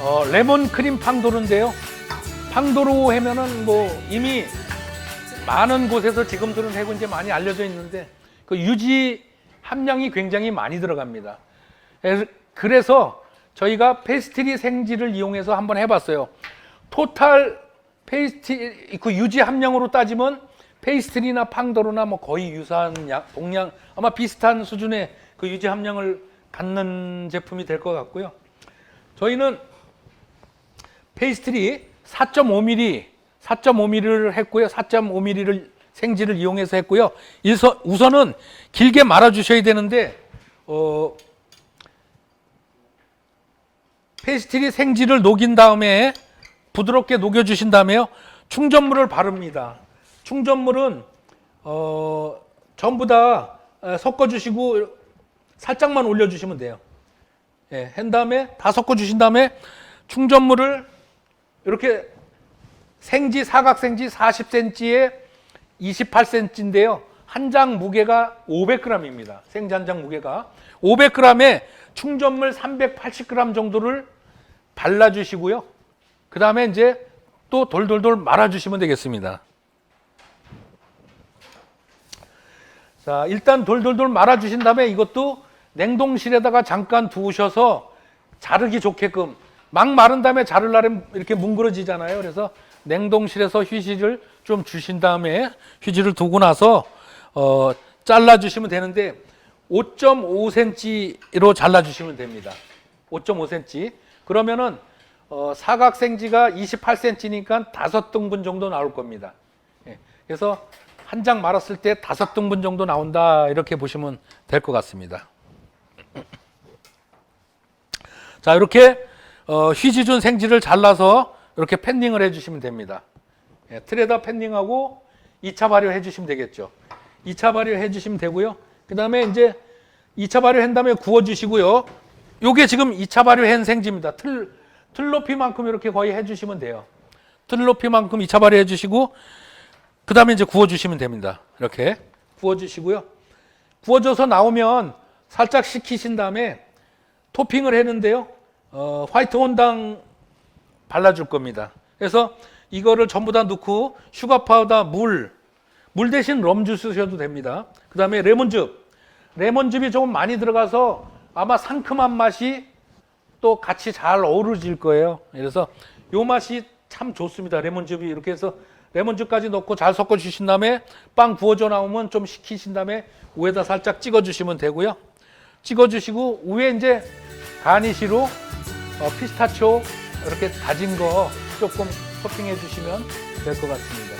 어, 레몬 크림 팡도르인데요. 팡도르 하면은 뭐 이미 많은 곳에서 지금 들은 해고 이제 많이 알려져 있는데 그 유지 함량이 굉장히 많이 들어갑니다. 그래서- 저희가 페스트리 생지를 이용해서 한번 해봤어요. 토탈 페이스트 그 유지 함량으로 따지면 페이스트리나 팡도르나 뭐 거의 유사한 양, 동량 아마 비슷한 수준의 그 유지 함량을 갖는 제품이 될 것 같고요. 저희는 페이스트리 4.5mm, 4.5mm를 했고요. 4.5mm를 생지를 이용해서 했고요. 우선은 길게 말아 주셔야 되는데 어, 페이스트리 생지를 녹인 다음에 부드럽게 녹여 주신 다음에요. 충전물을 바릅니다. 충전물은 어, 전부 다 어, 섞어 주시고 살짝만 올려 주시면 돼요. 예, 한 다음에 다 섞어 주신 다음에 충전물을 이렇게 생지 사각생지 40cm에 28cm인데요. 한 장 무게가 500g입니다. 생지 한 장 무게가 500g에 충전물 380g 정도를 발라 주시고요. 그 다음에 이제 또 돌돌돌 말아 주시면 되겠습니다. 자, 일단 돌돌돌 말아 주신 다음에 이것도 냉동실에다가 잠깐 두셔서 자르기 좋게끔 막 마른 다음에 자르려면 이렇게 뭉그러지잖아요. 그래서 냉동실에서 휴지를 좀 주신 다음에 휴지를 두고 나서 어, 잘라 주시면 되는데 5.5cm로 잘라 주시면 됩니다. 5.5cm. 그러면은 어, 사각생지가 28cm니까 다섯 등분 정도 나올 겁니다. 예, 그래서 한 장 말았을 때 다섯 등분 정도 나온다 이렇게 보시면 될 것 같습니다. 자 이렇게 어, 휴지 준 생지를 잘라서 이렇게 팬닝을 해주시면 됩니다. 예, 틀에다 팬닝하고 2차 발효 해 주시면 되겠죠. 2차 발효 해 주시면 되고요. 그 다음에 이제 2차 발효한 다음에 구워 주시고요. 요게 지금 2차 발효한 생지입니다. 틀, 틀 높이만큼 이렇게 거의 해 주시면 돼요. 틀 높이만큼 2차 발효해 주시고 그 다음에 이제 구워 주시면 됩니다. 이렇게 구워 주시고요. 구워져서 나오면 살짝 식히신 다음에 토핑을 했는데요. 어, 화이트 혼당 발라줄 겁니다. 그래서 이거를 전부 다 넣고 슈가 파우더, 물, 물 대신 럼주 쓰셔도 됩니다. 그 다음에 레몬즙. 레몬즙이 조금 많이 들어가서 아마 상큼한 맛이 또 같이 잘 어우러질 거예요. 그래서 요 맛이 참 좋습니다. 레몬즙이 이렇게 해서 레몬즙까지 넣고 잘 섞어 주신 다음에 빵 구워져 나오면 좀 식히신 다음에 위에다 살짝 찍어 주시면 되고요. 찍어 주시고 위에 이제 가니시로 어, 피스타치오 이렇게 다진 거 조금 토핑해 주시면 될 것 같습니다.